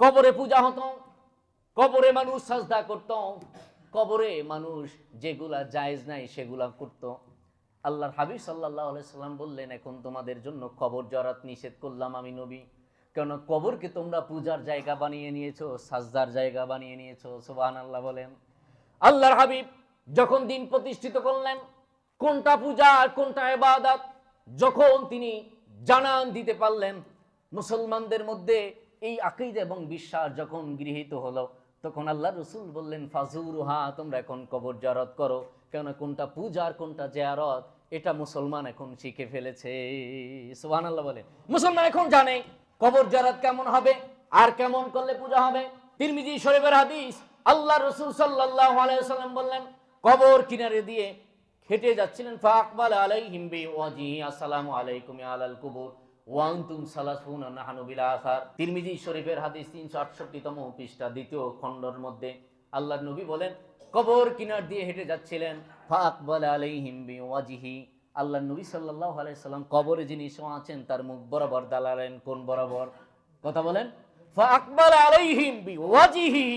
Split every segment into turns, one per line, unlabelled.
কবরে পূজা হতো, কবরে মানুষ সাজদা করত, কবরে মানুষ যেগুলা জায়েজ নাই সেগুলা করত। আল্লাহর হাবিব সাল্লাহ সাল্লাম বললেন, এখন তোমাদের জন্য কবর জরাত নিষেধ করলাম আমি নবী। কেন কবরকে তোমরা পূজার জায়গা বানিয়ে নিয়েছো, সাজদার জায়গা বানিয়ে নিয়েছো সুবাহ আল্লাহ বলেন। আল্লাহর হাবিব যখন দিন প্রতিষ্ঠিত করলেন, কোনটা পূজা আর কোনটা এবাদাত যখন তিনি জানান দিতে পারলেন, মুসলমানদের মধ্যে এই আকিদ এবং বিশ্বাস যখন গৃহীত হলো, তখন আল্লাহ রসুল বললেন, ফাজুরুহা, তোমরা এখন কবর জারত করো। কেন কোনটা পূজা আর কোনটা জারত এটা মুসলমান এখন শিখে ফেলেছে। সুহান আল্লাহ বলেন মুসলমান এখন জানে কবর জারত কেমন হবে, আর কেমন করলে পূজা হবে। তিরমিজি শরীফের হাদিস আল্লাহ রসুল সাল্লাহ আলাইসাল্লাম বললেন, কবর কিনারে দিয়ে হেঁটে যাচ্ছিলেন ফাকবাল আলাইহিম বি ওয়াজি আসসালামু আলাইকুম আলাল কুবুর। ওয়ান্তুম সালাসুন নাহানু বিলা আসার। তিরমিজি শরীফের হাদিস তিনশো আটষট্টিতম পৃষ্ঠা, দ্বিতীয় খণ্ডর মধ্যে আল্লাহ নবী বলেন, কবর কিনার দিয়ে হেঁটে যাচ্ছিলেন। ফাকবাল আলাইহিম বি ওয়াজিহি আল্লাহ নবী সাল্লাল্লাহু আলাইহি সাল্লাম কবরে যিনি আছেন, তার মুখ বরাবর দালালেন, কোন বরাবর? কথা বলেন ফাকবাল আলাইহিম বি ওয়াজিহি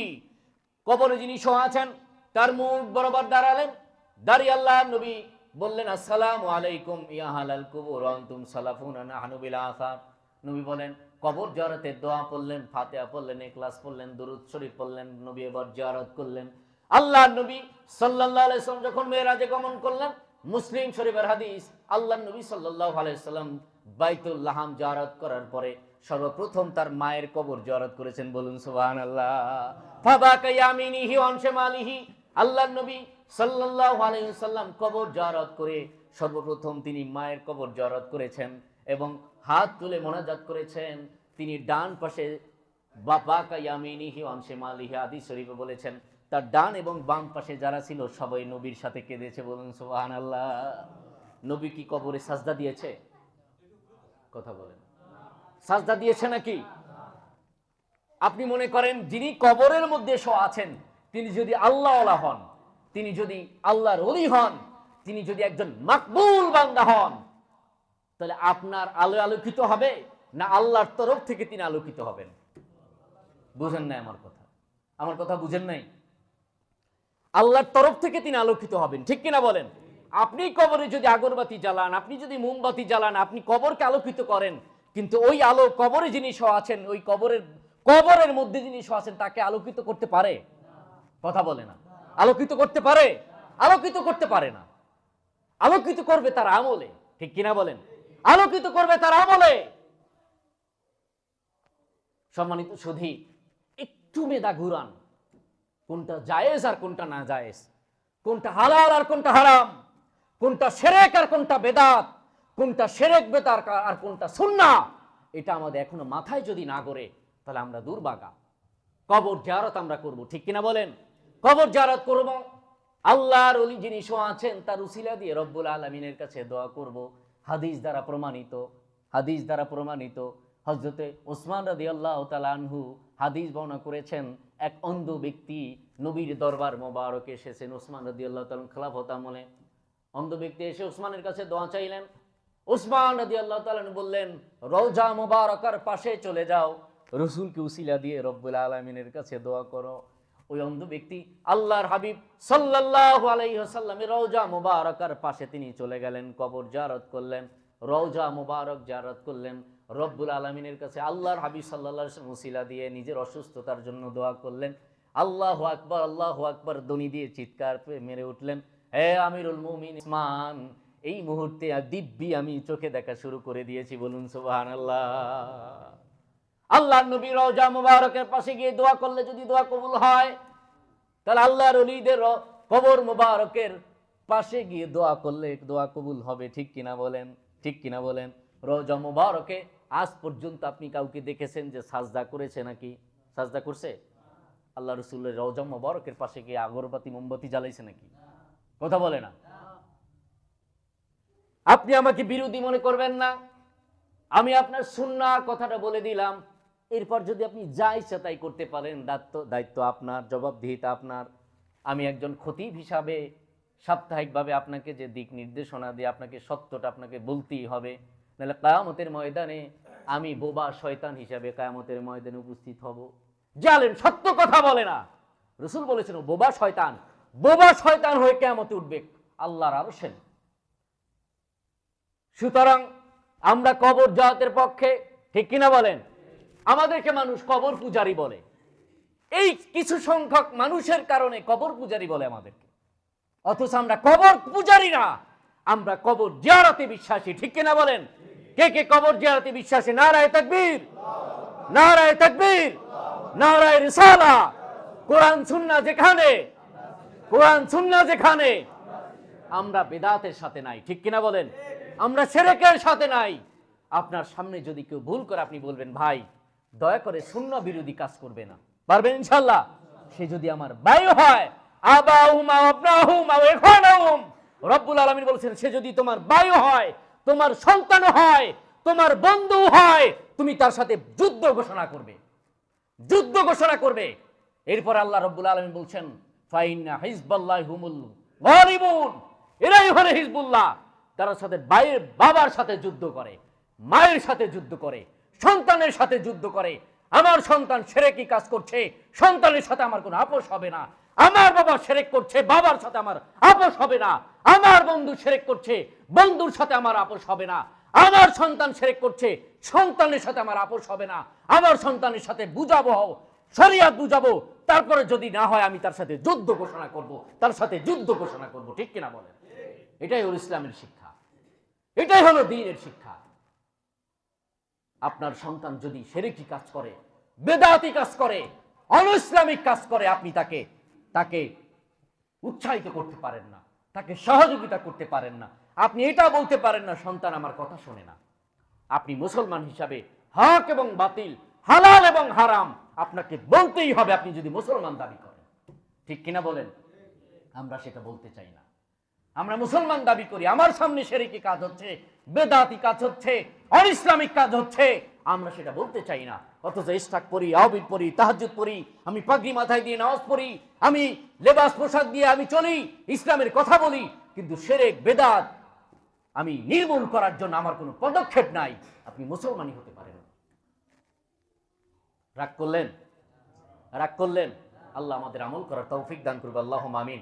কবরে যিনি আছেন, তার মুখ বরাবর দাঁড়ালেন। দাঁড়িয়ে আল্লাহ নবী বললেন, আসসালামু আলাইকুম ইয়া হালাল কুবুর আনতুম সালাফুন নাহনু বিল আসার। নবী বলেন, কবর জিয়ারতের দোয়া পড়লেন, ফাতিহা পড়লেন, ইখলাস পড়লেন, দুরূদ শরীফ পড়লেন, নবী এবার জিয়ারত করলেন। আল্লাহ নবী সাল্লাল্লাহু আলাইহি সাল্লাম যখন মেরাজে গমন করলেন, মুসলিম শরীফের হাদিস, আল্লাহ নবী সাল্লাল্লাহু আলাইহি সাল্লাম বাইতুল লাহাম জিয়ারত করার পরে সর্বপ্রথম তার মায়ের কবর জিয়ারত করেছেন বলুন, সুবহানাল্লাহ। ফাবাকা ইয়ামিনিহি ওয়ান শিমালিহি আল্লাহ নবী সাল্লাল্লাহু আলাইহি সাল্লাম কবর জিয়ারত করে সর্বপ্রথম তিনি মায়ের কবর জিয়ারত করেছেন এবং হাত তুলে মোনাজাত করেছেন। তিনি ডান পাশে বাপাকা ইয়ামিনিহি ওয়ান শিমালিহি হাদিস শরীফে বলেছেন, তার ডান এবং বাম পাশে যারা ছিল সবাই নবীর সাথে কেঁদেছে বলুন সুবহানাল্লাহ। নবী কি কবরে সাজদা দিয়েছে? কথা বলেন। সাজদা দিয়েছে নাকি? আপনি মনে করেন যিনি কবরের মধ্যে শো আছেন, তিনি যদি আল্লাহ হন তিনি যদি আল্লাহর অলি হন, তিনি যদি একজন মাকবুল বান্দা হন, তাহলে আপনার আলো আলোকিত হবে না আল্লাহর তরফ থেকে তিনি আলোকিত হবেন? বুঝেন নাই আমার কথা? আমার কথা বুঝেন নাই? আল্লাহর তরফ থেকে তিনি আলোকিত হবেন, ঠিক কিনা বলেন? আপনি কবরে যদি আগরবাতি জ্বালান, আপনি যদি মোমবাতি জ্বালান, আপনি কবরকে আলোকিত করেন, কিন্তু ওই আলো কবরে যিনি শো আছেন, ওই কবরের কবরের মধ্যে যিনি শো আছেন, তাকে আলোকিত করতে পারে? কথা বলে না। আলোকিত করতে পারে, আলোকিত করতে পারে না। আলোকিত করবে তার আমলে। ঠিক কিনা বলেন? আলোকিত করবে তার আমলে। সম্মানিত সুধী, একটু মেধা ঘুরান। কোনটা জায়েজ আর কোনটা না জায়েজ? কোনটা হালাল আর কোনটা হারাম? কোনটা সেরেক আর কোনটা বেদাত? কোনটা সেরেক বেদার আর কোনটা সুন্না? এটা আমাদের এখনও মাথায় যদি না করে তাহলে আমরা দুর্বাগা। কবর জারত আমরা করব, ঠিক কিনা বলেন? কবর জারত করব। আল্লাহর অলি যিনি শো আছেন, তার উসিলা দিয়ে রব্বুল আলমিনের কাছে দোয়া করব। হাদিস দ্বারা প্রমাণিত, হাদিস দ্বারা প্রমাণিত হজরতে ওসমান রাদি আল্লাহ তালানহু হাদিস বর্ণনা করেছেন, এক অন্ধ ব্যক্তি নবীর দরবার মোবারক এসেছেন, ওসমান রাদি আল্লাহ তালন খেলাফত আমলে। অন্ধ ব্যক্তি এসে ওসমানের কাছে দোয়া চাইলেন। ওসমান রাদি আল্লাহ তালন বললেন, রওজা মোবারকার পাশে চলে যাও। রসুলকে উসিলা দিয়ে রব্বুল আলমিনের কাছে দোয়া করো। ওই অন্ধ ব্যক্তি। আল্লাহর হাবিব সাল্লাল্লাহু আলাইহি ওয়াসাল্লামের রওজা মুবারকার পাশে তিনি চলে গেলেন, কবর জারত করলেন, রওজা মুবারক জারত করলেন। রব্বুল আলমিনের কাছে আল্লাহর হাবিব সাল্লাহ মুসিলা দিয়ে নিজের অসুস্থতার জন্য দোয়া করলেন। আল্লাহ আকবর আল্লাহ আকবর দনি দিয়ে চিৎকার মেরে উঠলেন। হে আমিরুল মুমিন ইসমান এই মুহূর্তে দিব্যি আমি চোখে দেখা শুরু করে দিয়েছি, বলুন সুবহানাল্লাহ। আল্লাহ নবী রওজা মুবারকের পাশে গিয়ে দোয়া করলে যদি দোয়া কবুল হয়, তাহলে আল্লাহর অলিদের কবর মুবারকের পাশে গিয়ে দোয়া করলে দোয়া কবুল হবে। ঠিক কিনা বলেন? ঠিক কিনা বলেন? রওজা মুবারকে আজ পর্যন্ত আপনি কাউকে দেখেছেন যে সাজদা করেছে নাকি? সাজদা করছে? আল্লাহ রসুল্লের রওজা মুবারকের পাশে গিয়ে আগরবাতি, মোমবাতি জ্বালাইছে নাকি? কথা বলে না। আপনি আমাকে বিরোধী মনে করবেন না। আমি আপনার সুন্না কথাটা বলে দিলাম। এরপর যদি আপনি যা ইচ্ছা তাই করতে পারেন, দায়িত্ব দায়িত্ব আপনার, জবাবদিহিতা আপনার। আমি একজন খতিব হিসাবে সাপ্তাহিকভাবে আপনাকে যে দিক নির্দেশনা দিয়ে আপনাকে সত্যটা আপনাকে বলতেই হবে। নাহলে কায়ামতের ময়দানে আমি বোবা শয়তান হিসাবে কায়ামতের ময়দানে উপস্থিত হব। জালেম সত্য কথা বলে না। রসুল বলেছেন বোবা শয়তান বোবা শয়তান হয়ে কেমতে উঠবে। আল্লাহর আরও সেন সুতরাং আমরা কবর জাতের পক্ষে, ঠিক কিনা বলেন? আমাদেরকে মানুষ কবর পূজারি বলে। এই কিছু সংখ্যক মানুষের কারণে কবর পূজারি বলে আমাদেরকে। অথচ আমরা কবর পূজারি না, আমরা কবর জিয়ারতে বিশ্বাসী, ঠিক কিনা বলেন? কে কে কবর জিয়ারতে বিশ্বাসী? নারায় তাকবীর। নারায় তাকবীর। নারায় রিসালা। কোরআন সুন্না যেখানে, কোরআন সুন্না যেখানে। আমরা বেদাতের সাথে নাই, ঠিক কিনা বলেন? আমরা সেরেকের সাথে নাই। আপনার সামনে যদি কেউ ভুল করে, আপনি বলবেন, ভাই দয়া করে শূন্য বিরোধী কাজ করবে না। পারবেন ইনশাল্লাহ সে যদি আমার বায়ু হয়, আবাহুম আবনাহুম আও ইখওয়ানাহুম। রব্বুল আলামিন বলেছেন, সে যদি তোমার বায়ু হয়, তোমার সন্তান হয়, তোমার বন্ধু হয়, তুমি তার সাথে যুদ্ধ ঘোষণা করবে। যুদ্ধ ঘোষণা করবে। এরপর আল্লাহ রব্বুল আলমিন বলছেন, ফাইন্না হিজবাল্লাহ হুমুল গরিবুন এরাই হলে হিজবুল্লাহ। তারা সাথে ভাইয়ের বাবার সাথে যুদ্ধ করে, মায়ের সাথে যুদ্ধ করে। সন্তানের সাথে যুদ্ধ করে। আমার সন্তান সেরেকি কাজ করছে? সন্তানের সাথে আমার কোনো আপোষ হবে না। আমার বাবা সেরেক করছে, বাবার সাথে আমার আপোষ হবে না। আমার বন্ধু সেরেক করছে, বন্ধুর সাথে আমার আপোষ হবে না। আমার সন্তান সেরেক করছে, সন্তানের সাথে আমার আপোষ হবে না। আমার সন্তানের সাথে বুঝাবো শরিয়াত বুঝাবো। তারপরে যদি না হয়, আমি তার সাথে যুদ্ধ ঘোষণা করব। তার সাথে যুদ্ধ ঘোষণা করব। ঠিক কিনা বলেন? এটাই হলো ইসলামের শিক্ষা। এটাই হলো দিনের শিক্ষা। আপনার সন্তান যদি সেরেকি কাজ করে, বেদাতি কাজ করে অনইসলামিক কাজ করে, আপনি তাকে তাকে উৎসাহিত করতে পারেন না, তাকে সহযোগিতা করতে পারেন না। আপনি এটা বলতে পারেন না, সন্তান আমার কথা শোনে না। আপনি মুসলমান হিসাবে হক এবং বাতিল, হালাল এবং হারাম আপনাকে বলতেই হবে, আপনি যদি মুসলমান দাবি করেন। ঠিক কিনা বলেন? আমরা সেটা বলতে চাই না। আমরা মুসলমান দাবি করি, আমার সামনে সেরেকি কাজ হচ্ছে, বেদাতি কাজ হচ্ছে, অনিসলামিক কাজ হচ্ছে। আমরা সেটা বলতে চাই না। অথচ ইস্তাক পড়ি আহবিদ পড়ি তাহাজুদ পড়ি, আমি পাগড়ি মাথায় দিয়ে নামাজ পড়ি, আমি লেবাস পোশাক দিয়ে আমি চলি, ইসলামের কথা বলি, কিন্তু সেরেক, বেদাত আমি নির্মূল করার জন্য আমার কোনো পদক্ষেপ নাই। আপনি মুসলমানই হতে পারেন। রাগ করলেন? রাগ করলেন? আল্লাহ আমাদের আমল করার তৌফিক দান করবে আল্লাহ আমিন।